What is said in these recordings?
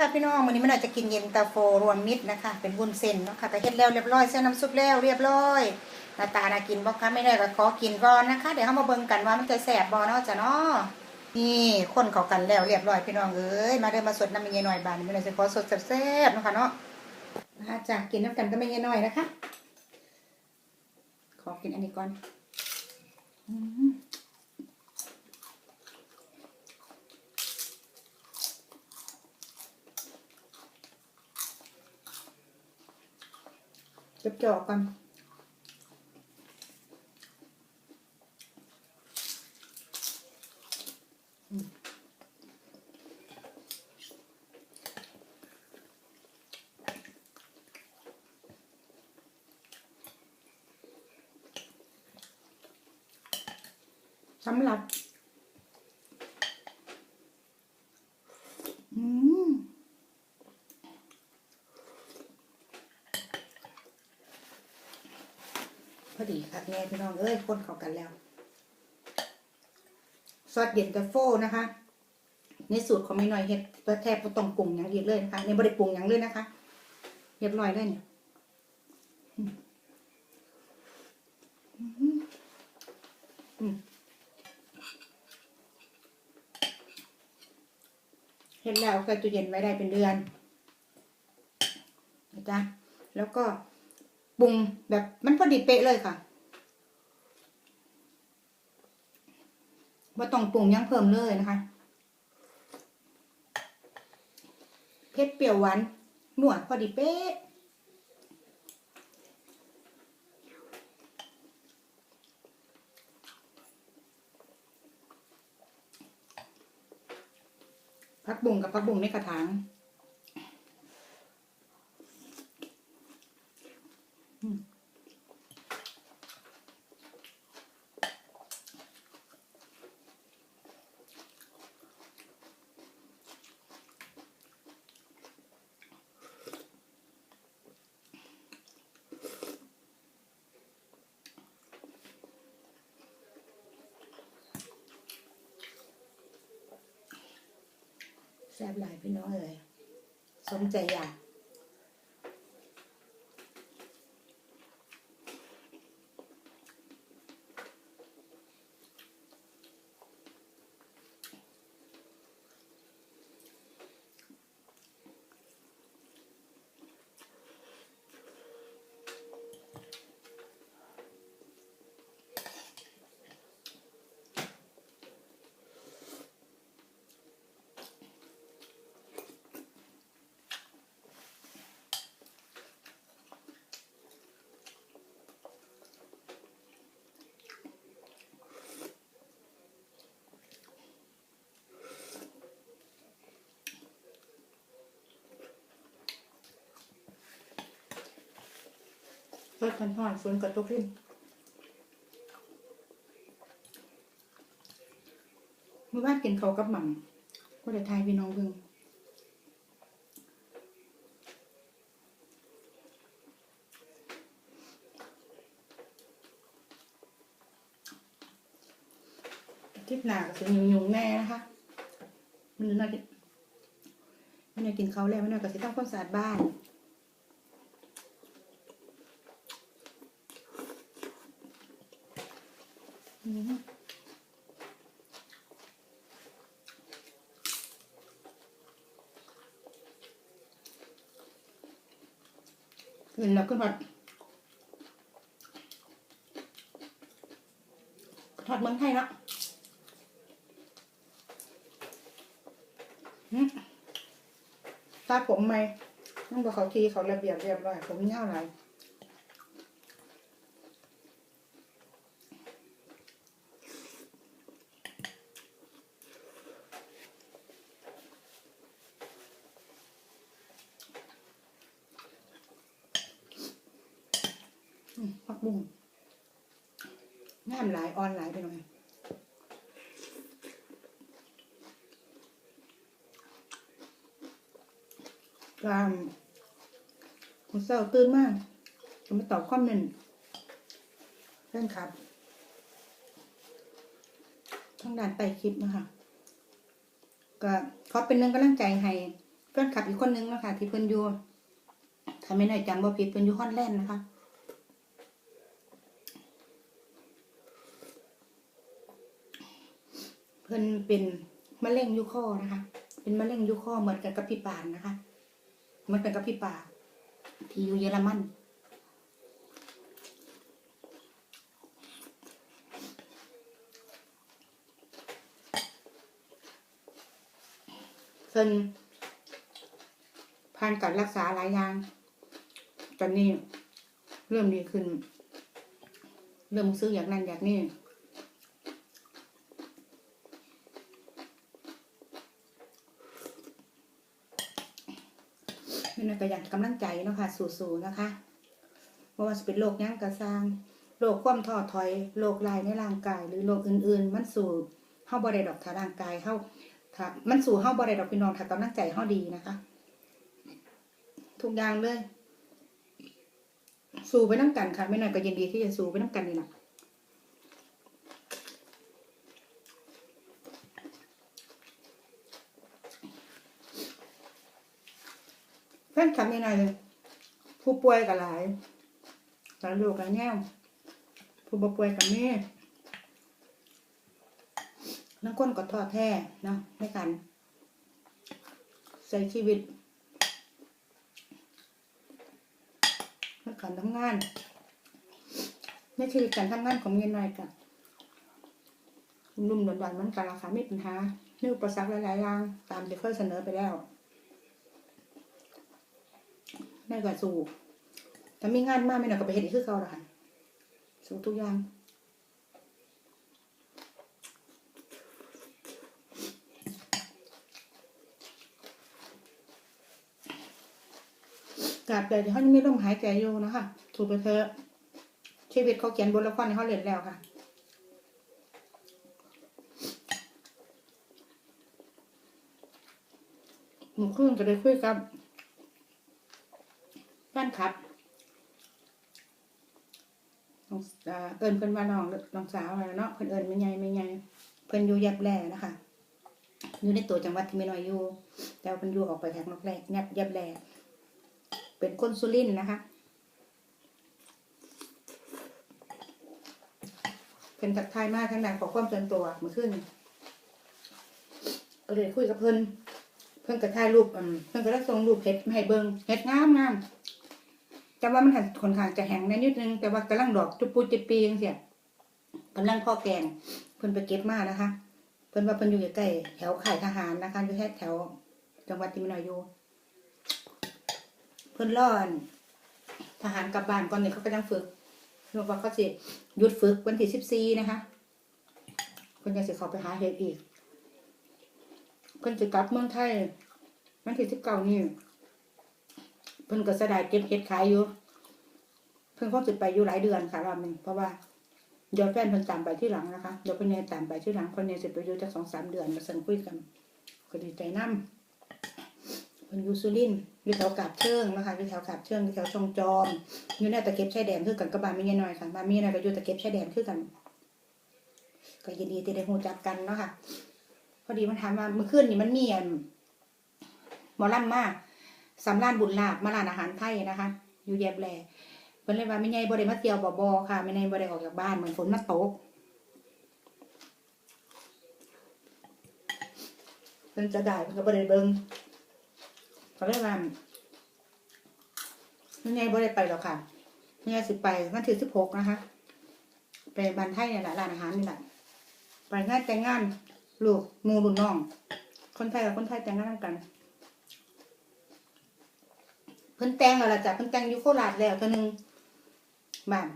ค่ะพี่น้องวันนี้มันอาจจะกินเย็นตาโฟรวมมิตรนะคะ เป็นวุ้นเส้นเนาะค่ะแต่เฮ็ดแล้วเรียบร้อยเส้นน้ำซุปแล้วเรียบร้อยหน้าตาน่ากินบ่คะไม่ได้ก็ขอกินก่อนนะคะ เดี๋ยวเรามาเบิ่งกันว่ามันจะแสบบ่เนาะจ้ะเนาะนี่คนเข้ากันแล้วเรียบร้อยพี่น้องเอ้ยมาเดินมาสดน้ำมันยายหน่อยบานไม่ได้จะขอสดแซ่บๆนะคะเนาะมาจากกินน้ำกันก็ไม่ยายหน่อยนะคะ ขอกินอันนี้ก่อนอืม จับจอกกันสำหรับ อืม พอดีครับแม่พี่น้องเอ้ยคนเข้ากันแล้วซอสเย็นตาโฟนะคะ ในสูตรของแม่น้อยเฮ็ดแทบบ่ต้องปรุงอย่างเดียวเลยนะคะในบ่ได้ปรุงอย่างเลยนะคะเรียบร้อยเลยเนี่ยอืมอืมอืมเฮ็ดแล้วก็ตู้เย็นไว้ได้เป็นเดือนนะจ๊ะแล้วก็ปรุงแบบมันพอดีเป๊ะเลยค่ะ ว่าต้องปรุงยังเพิ่มเลยนะคะเผ็ดเปรี้ยวหวานหนวดพอดีเป๊ะพักบุงกับพักบุงในกระถาง แซ่บหลายพี่น้องเลยสมใจอยาก รสมันหอนฝนกระตุกขึ้นเมื่อวานกินเขากับหม่ำก็ได้ทายพี่น้องเพิ่งอาทิศหนาก็จะยุ่งๆแน่นะคะ มันน่าจะมันน่ากินเขาแล้วมันน่าก็จะทำความสะอาดบ้าน อืมเห็นแล้วก็แบบทอดเมืองไทยเนะตาผมไหมต้องบอกเขาทีเขาระเบียบเรียบร้อยผมเงาอะไรมผักบุ้งงามหลายออนหลายไปหน่อย กลามคุณเศร้าตื่นมากจะมาตอบคอมเมนต์เพื่อนครับทางด้านใต้คลิปนะคะ ก็ขอเป็นเรื่งกำลังใจให้เพื่อนขับอีกคนนึงนะคะ ที่เพิ่นอยู่ถ้าไม่น่อยจำบ่ผิดเพิ่นอยู่ฮอลแลนด์นะคะเพิ่นเป็นมะเร็งยุข้อนะคะ เป็นมะเร็งยุข้อเหมือนกันกับพี่ปานนะคะ มือนกันกับพี่ปาที่อยู่เยอรมันเพิ่นผ่านการรักษาหลายอย่าง ตอนนี้เริ่มดีขึ้น เริ่มซื้ออย่างนั้นอย่างนี้ นะก็อยากกำลังใจเนาะค่ะสู้ๆนะคะเพราะว่าจะเป็นโรคย่างกระซางโรคความท้อถอยโรคลายในร่างกาย หรือโรคอื่น ๆ มันสู่เฮาบ่ได้ดอกถ้าร่างกายเฮาถ้ามันสู่เฮาบ่ได้ดอกพี่น้องถ้ากำลังใจเฮาดีนะคะ ทุกอย่างเลย สู้ไปน้ำกันค่ะไม่น้อยก็ยินดีที่จะสู้ไปน้ำกันนี่แหละ นคลับนี่หน่อยเลยผู้ป่วยกับหลายหลายโรคหลายแนวผู้บป่วยกับแม่นักคนก็ท้อแท้เนาะในการใช้ชีวิตในการทำงานในชีวิตการทำงานของเมียน้อยกันรุ่มดอนมันกันราคาไม่ปัญหาเนื่อุปสรรคหลายๆอย่างตามที่เคยเสนอไปแล้ว แม่ก็สู้ถ้ามีงานมากไม่หน่อยก็ไปเห็นอีกคือเก่าละค่ะสู้ทุกอย่างกราบใดที่เขายังมีลมหายใจอยู่นะคะถูกไปเถอะชีวิตเขาเขียนบทละครให้เขาเล่นแล้วค่ะหนูขึ้นจะได้คุยกับ แฟนคลับเอิญเพิ่นว่าน้องน้องสาวเนาะเพิ่นเอิญไม่ใหญ่ไม่ใหญ่เพิ่นอยู่ยับแล่นะคะอยู่ในตัวจังหวัดที่ไม่น้อยอยู่ แต่ว่าเพิ่นอยู่ออกไปทางนอกแรกยับยับแล่เป็นคนสุรินนะคะเป็นทักทายมากทั้งนั้นขอความส่วนตัวเมื่อคืนนี้ก็เลยคุยกับเพิ่นเพิ่นก็ถ่ายรูปเพิ่นก็ได้ส่งรูปเห็ดให้เบิ่งเห็ดงามงาม แต่ว่ามันหันค่อนข้างจะแห้งแน่นิดนึงแต่ว่ากำลังดอกจุปูจิปีจังซี่กำลังพ่อแกงเพิ่นไปเก็บมานะคะ เพิ่นว่าเพิ่นอยู่ใกล้แถวค่ายทหารนะคะอยู่แถว จังหวัดที่มีนายอยู่เพิ่นรออันทหารกลับบ้านก่อนเนี่ยเขาก็ยังฝึกเรียกว่าเขาสิหยุดฝึกวันที่สิบสี่นะคะเพิ่นจะสิเขาไปหาเห็ดอีกเพิ่นจะกลับเมืองไทยวันที่สิบเก้านี่ พิ่นก็เสยดายเก็บเห็ดขายอยู่ เพิ่นคงสิไปอยู่หลายเดือนค่ะรอบนึงเพราะว่าเดี๋ยวแฟนเพิ่นตามไปที่หลังนะคะเดี๋ยวเพิ่นเนี่ยตามไปที่หลังเพิ่นเนี่ยสิไปอยู่จักสองสามเดือนมาสั่งคุยกันก็ดีใจนํเพิ่นอยู่สุรินทร์อยู่แถวกาบเชิงนะคะอยู่แถวกาบเชิงอยู่แถวช่องจอมอยู่ในตะเก็บชายแดนคือกันกับบ้านม่ยายน้อยค่ะบ้านม่ยายน้อยก็อยู่ตะเก็บชายแดนคือกัน ก็ยินดีที่ได้รู้จักกันเนาะค่ะ พอดีมันถามว่าเมื่อคืนนี่มันมีอันหมอลำมาก สำรานบุญลาบมาร้านอาหารไทยนะคะ อยู่แยบแลเพิ่นเลยว่าไม่ไงบ่ได้มาเที่ยวบ่บ่ค่ะไม่ไงบ่ได้ออกจากบ้านเหมือนฝนมาตกเพิ่นจะได้เพิ่นก็บ่ได้เบิ่งเขาเลยว่าไม่ไงบ่ได้ไปหรอกค่ะไม่ไงสิไปวันที่16นะคะไปบ้านไทยนี่แหละร้านอาหารนี่แหละไปงานแต่งงานลูกมูรุ่นน้อง คนไทยกับคนไทยแต่งงานกัน พิ่นแต่งแล้วล่ะจ้ะเพิ่นแต่งอยู่โคราชแล้วเท่านึงบ้าน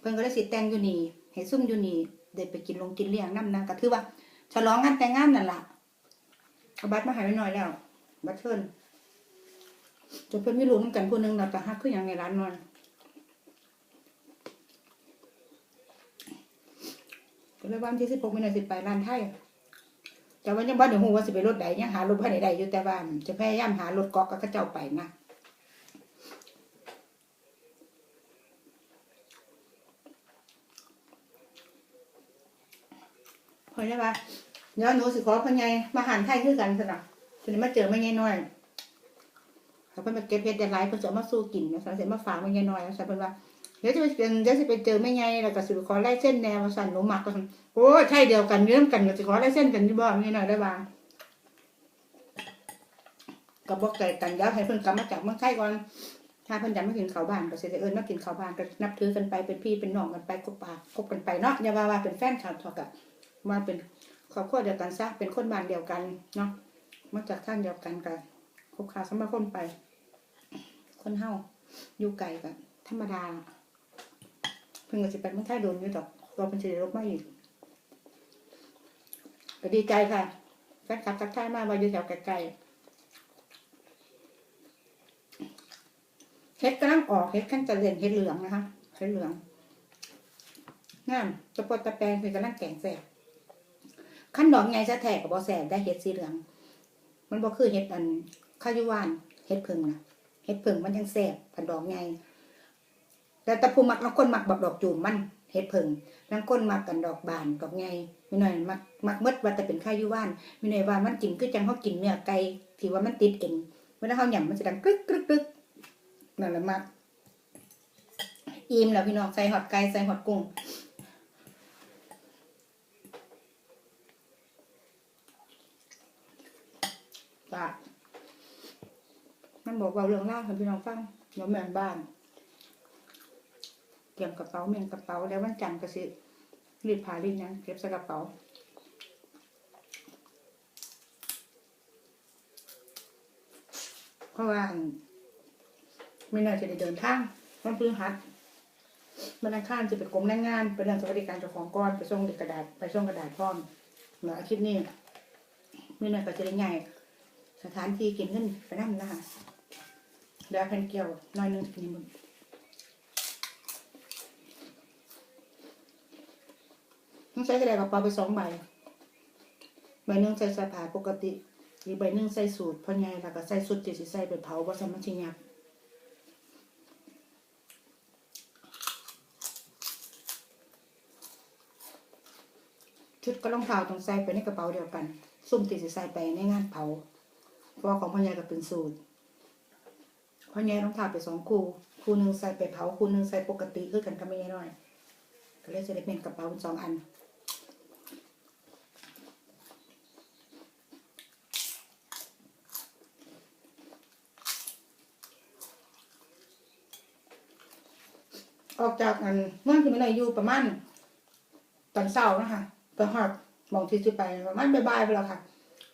เพิ่นก็ได้สิแต่งอยู่นี่ให้ซุ่มอยู่นี่เด็ไปกินลงกินเลี้ยงน้ำนะก็ถือว่าฉลองงานแต่งงานนั่นล่ะเอาบัตรมาหายไว้หน่อยแล้ว บัตรเชิญจะเพิ่นไมีลูกนำกันผู้หนึงเราแต่ฮักคืออย่างในร้านนอนก็เลยวันที่สิบหกมีนาสิบไปร้านไทยแต่ว่ายังบ้านเดี๋ยวหูว่าสิไปรถใดยังหารถภานใดอยู่แต่ว่าจะพยายามหารถเกาะกับเจ้าไปนะ พอใช่ปะเดี๋ยวหนูสิขอพญายมาหารไทยคือกันสนะทีนี้มาเจอไม่ง่ายน้อยเขาเพิ่นมาเก็บเฮ็ดได้หลายเพิ่นจะมาสู้กินนะสันเสร็จมาฝากมันยายน้อยสันเพิ่นว่าเดี๋ยวจะไปเป็นเดี๋ยวจะไปเจอแม่ยายแล้วก็สิขอลายเส้นแนวสันหนูหมักกันโอ้ใช่เดียวกันเรื่องกันก็สิขอลายเส้นกันอยู่บ่แม่ยายน้อยได้บ่าก็บอกใจกันแล้วให้เพิ่นกลับมาจากเมืองไทยก่อนถ้าเพิ่นจะมากินข้าวบ้านก็สิได้เอิ้นมากินข้าวบ้านก็นับถือกันไปเป็นพี่เป็นน้องกันไปคบปากคบกันไปเนาะอย่าว่าว่าเป็นแฟนชาวทอกอะ มาเป็นครอบครัวเดียวกันซะเป็นคนบ้านเดียวกันเนาะมาจากท่านเดียวกันกันคบค้าสมาคมไป คนเฮาอยู่ไกลกันธรรมดา เพิ่งก็สิไปเมืองไทยโดนอยู่ดอกเราเป็นสิได้ลบมาอีกก็ดีใจค่ะแฟนคลับทักทายมาว่าอยู่แถวไกลๆเฮ็ดกำลังออกเฮ็ดขั้นจะเรียนเฮ็ดเหลืองนะคะเฮ็ดเหลืองงามตะปดตะแปงคือกำลังแกงแสบ ขั้นดอกไงจะแทกกับบอแสบได้เฮ็ดสีเหลือง มันบ่คือเฮ็ดอันข้าวยุวานเฮ็ดผึ่งนะเฮ็ดผึ่งมันยังแสบกันดอกไงแต่ตะพูมักบางคนมักบักดอกจูมมันเฮ็ดเพิงบางคนมักกันดอกบานดอกไงมีหน่อยมักมักเมดว่าแต่เป็นข้าวยุวานมีหน่อยว่ามันกินคือจังเขากินเนื้อไก่ที่ว่ามันติดเอ็นเวลาเขาหย่ำมันจะดังกรึกกรึกกรึกนั่นแหละมักอิ่มแล้วพี่น้องใส่หอดไก่ใส่หอดกุ้ง ปากมันบอกว่าเรื่องเล่าวให้พี่น้องฟังเดี๋ยวแม่นบ้านเตรียมกระเป๋าเมียงกระเป๋าแล้ววันจันทร์ก็สิรีดผ้ารีดหยังเก็บใส่กระเป๋าเพราะว่าไม่น่าจะได้เดินทางวันพฤหัสมันอังคารจะไปกรมแรงงานไปเรื่องสวัสดิการเจ้าของก้อนไปส่งเด็กกระดาษไปส่งกระดาษพร้อมเหลืออาทิตย์นี้ไม่น่าก็จะได้ง่าย สถานที่กินเงินไปนั่งนะคะเดี๋ยวแผ่นเกี่ยวหน้อยหนึงนี่มึงต้องใช้กระดาษกระเป๋าไปสองใบใบหนึ่งใส่สะพาปกติอีกใบหนึ่งใส่สูตรพ่อใหญ่แล้วก็ใส่สุดที่สิใส่ไปเผาว่าสมันชิยับชุดก็รองเท้าต้องใส่ไปในกระเป๋าเดียวกัน ซุ่มที่สิใส่ไปในงานเผา เพราะว่าของพ่อใหญ่ก็เป็นสูตรพ่อใหญ่รองเท้าไปสองคู่คู่หนึ่งใส่ไปเผาคู่หนึ่งใส่ปกติคือกันก็ไม่ใหญ่น้อย ก็เลยจะได้เป็นกระเป๋าเป็นสองอันออกจากอันเมื่อที่ไม่ได้อยู่ประมาณตอนเช้านะคะไปหอดมองที่สิไปประมาณบ่ายๆไปแล้วค่ะ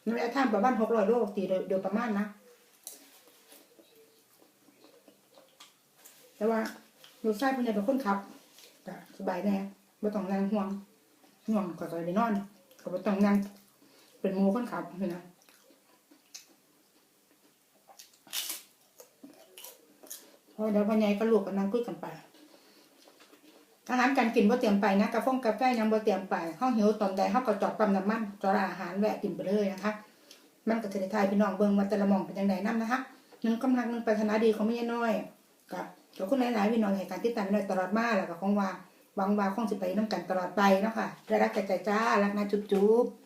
นั่แหละท่านประมาณหกร้อยโลตีโดยประมาณนะ แต่ว่าลูกชายพิ่นเนี่เป็นคนขับก็สบายแน่ไม่ต้องนั่งห่วงห่วงก็จะได้นอนก็ไม่ต้องนั่งเป็นมูคนขับเห็นะพราะเดี๋ยวพ่อใหญ่ก็ลูกก็นั่งคุยกันไป อาหารการกินบ่เตรียมไปนะกาแฟกาแฟยังบ่เตรียมไปห้องหิวตอนใดห้องก็จอกปั๊มน้ำมันจอดร้านอาหารแวะกินไปเลยนะคะ มันก็จะได้ทายพี่น้องเบิ่งว่าแต่ละมองเป็นยังไงนํนะคะหนึ่งกำลังหนึ่งปรารถนาดีของแม่น้อยกับขอบคุณหลายๆพี่น้องในการติดตามน้อยตลอดมาแล้วก็ของว่าหวังว่าคงสิไปน้ำกันตลอดไปเนาะค่ะได้รักใจจ้ารักนะจุ๊บๆ